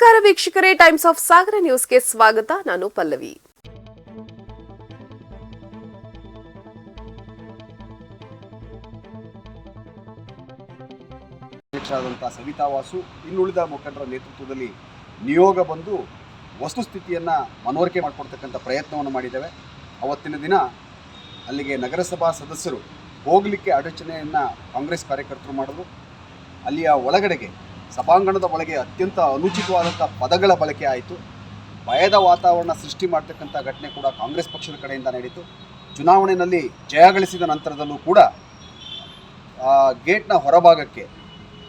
ನಮಸ್ಕಾರ ವೀಕ್ಷಕರೇ times of ಸಾಗರ ನ್ಯೂಸ್ಗೆ ಸ್ವಾಗತ. ನಾನು ಪಲ್ಲವಿ. ಅಧ್ಯಕ್ಷರಾದಂತಹ ಸವಿತಾ ವಾಸು, ಇನ್ನುಳಿದ ಮುಖಂಡರ ನೇತೃತ್ವದಲ್ಲಿ ನಿಯೋಗ ಬಂದು ವಸ್ತುಸ್ಥಿತಿಯನ್ನು ಮನವರಿಕೆ ಮಾಡಿಕೊಡ್ತಕ್ಕಂಥ ಪ್ರಯತ್ನವನ್ನು ಮಾಡಿದ್ದೇವೆ. ಅವತ್ತಿನ ದಿನ ಅಲ್ಲಿಗೆ ನಗರಸಭಾ ಸದಸ್ಯರು ಹೋಗಲಿಕ್ಕೆ ಅಡಚಣೆಯನ್ನು ಕಾಂಗ್ರೆಸ್ ಕಾರ್ಯಕರ್ತರು ಮಾಡಿದ್ರು. ಅಲ್ಲಿಯ ಒಳಗಡೆಗೆ ಸಭಾಂಗಣದ ಒಳಗೆ ಅತ್ಯಂತ ಅನುಚಿತವಾದಂಥ ಪದಗಳ ಬಳಕೆ ಆಯಿತು. ಭಯದ ವಾತಾವರಣ ಸೃಷ್ಟಿ ಮಾಡ್ತಕ್ಕಂಥ ಘಟನೆ ಕೂಡ ಕಾಂಗ್ರೆಸ್ ಪಕ್ಷದ ಕಡೆಯಿಂದ ನಡೀತು. ಚುನಾವಣೆಯಲ್ಲಿ ಜಯ ಗಳಿಸಿದ ನಂತರದಲ್ಲೂ ಕೂಡ ಗೇಟ್ನ ಹೊರಭಾಗಕ್ಕೆ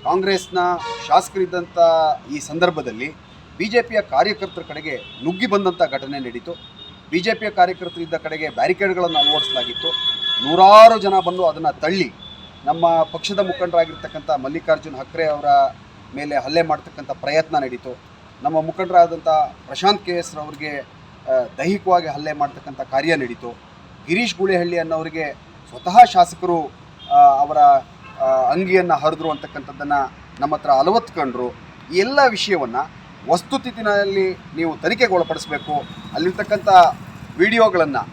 ಕಾಂಗ್ರೆಸ್ನ ಶಾಸಕರಿದ್ದಂಥ ಈ ಸಂದರ್ಭದಲ್ಲಿ ಬಿ ಜೆ ಪಿಯ ಕಾರ್ಯಕರ್ತರ ಕಡೆಗೆ ನುಗ್ಗಿ ಬಂದಂಥ ಘಟನೆ ನಡೀತು. ಬಿ ಜೆ ಪಿಯ ಕಾರ್ಯಕರ್ತರಿದ್ದ ಕಡೆಗೆ ಬ್ಯಾರಿಕೇಡ್ಗಳನ್ನು ಅಳವಡಿಸಲಾಗಿತ್ತು. ನೂರಾರು ಜನ ಬಂದು ಅದನ್ನು ತಳ್ಳಿ ನಮ್ಮ ಪಕ್ಷದ ಮುಖಂಡರಾಗಿರ್ತಕ್ಕಂಥ ಮಲ್ಲಿಕಾರ್ಜುನ್ ಹಕ್ರೆ ಅವರ ಮೇಲೆ ಹಲ್ಲೆ ಮಾಡ್ತಕ್ಕಂಥ ಪ್ರಯತ್ನ ನಡೀತು. ನಮ್ಮ ಮುಖಂಡರಾದಂಥ ಪ್ರಶಾಂತ್ ಕೆ ಎಸ್ ರವರಿಗೆ ದೈಹಿಕವಾಗಿ ಹಲ್ಲೆ ಮಾಡ್ತಕ್ಕಂಥ ಕಾರ್ಯ ನಡೀತು. ಗಿರೀಶ್ ಗುಳೆಹಳ್ಳಿ ಅನ್ನೋರಿಗೆ ಸ್ವತಃ ಶಾಸಕರು ಅವರ ಅಂಗಿಯನ್ನು ಹರಿದ್ರು ಅಂತಕ್ಕಂಥದ್ದನ್ನು ನಮ್ಮ ಹತ್ರ ಅಲವತ್ಕೊಂಡ್ರು ಈ ಎಲ್ಲ ವಿಷಯವನ್ನು ವಸ್ತುತಿನಲ್ಲಿ ನೀವು ತನಿಖೆಗೊಳಪಡಿಸಬೇಕು. ಅಲ್ಲಿರ್ತಕ್ಕಂಥ ವಿಡಿಯೋಗಳನ್ನು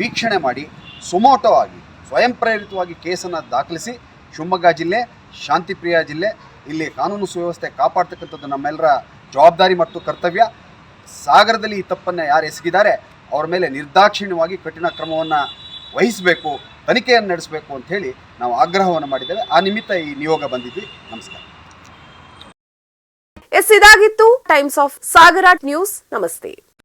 ವೀಕ್ಷಣೆ ಮಾಡಿ ಸುಮೋಟೋ ಆಗಿ ಸ್ವಯಂ ಪ್ರೇರಿತವಾಗಿ ಕೇಸನ್ನು ದಾಖಲಿಸಿ, ಶಿವಮೊಗ್ಗ ಜಿಲ್ಲೆ, ಶಾಂತಿಪ್ರಿಯ ಜಿಲ್ಲೆ ಇಲ್ಲಿ ಕಾನೂನು ಸುವ್ಯವಸ್ಥೆ ಕಾಪಾಡ್ತಕ್ಕಂಥದ್ದು ನಮ್ಮೆಲ್ಲರ ಜವಾಬ್ದಾರಿ ಮತ್ತು ಕರ್ತವ್ಯ. ಸಾಗರದಲ್ಲಿ ಈ ತಪ್ಪನ್ನು ಯಾರು ಎಸಗಿದ್ದಾರೆ, ಅವ್ರ ಮೇಲೆ ನಿರ್ದಾಕ್ಷಿಣ್ಯವಾಗಿ ಕಠಿಣ ಕ್ರಮವನ್ನು ವಹಿಸಬೇಕು, ತನಿಖೆಯನ್ನು ನಡೆಸಬೇಕು ಅಂತ ಹೇಳಿ ನಾವು ಆಗ್ರಹವನ್ನು ಮಾಡಿದ್ದೇವೆ. ಆ ನಿಮಿತ್ತ ಈ ನಿಯೋಗ ಬಂದಿದ್ವಿ. ನಮಸ್ಕಾರ. ಎಸ್, ಇದಾಗಿತ್ತು ಟೈಮ್ಸ್ ಆಫ್ ಸಾಗರ ನ್ಯೂಸ್. ನಮಸ್ತೆ.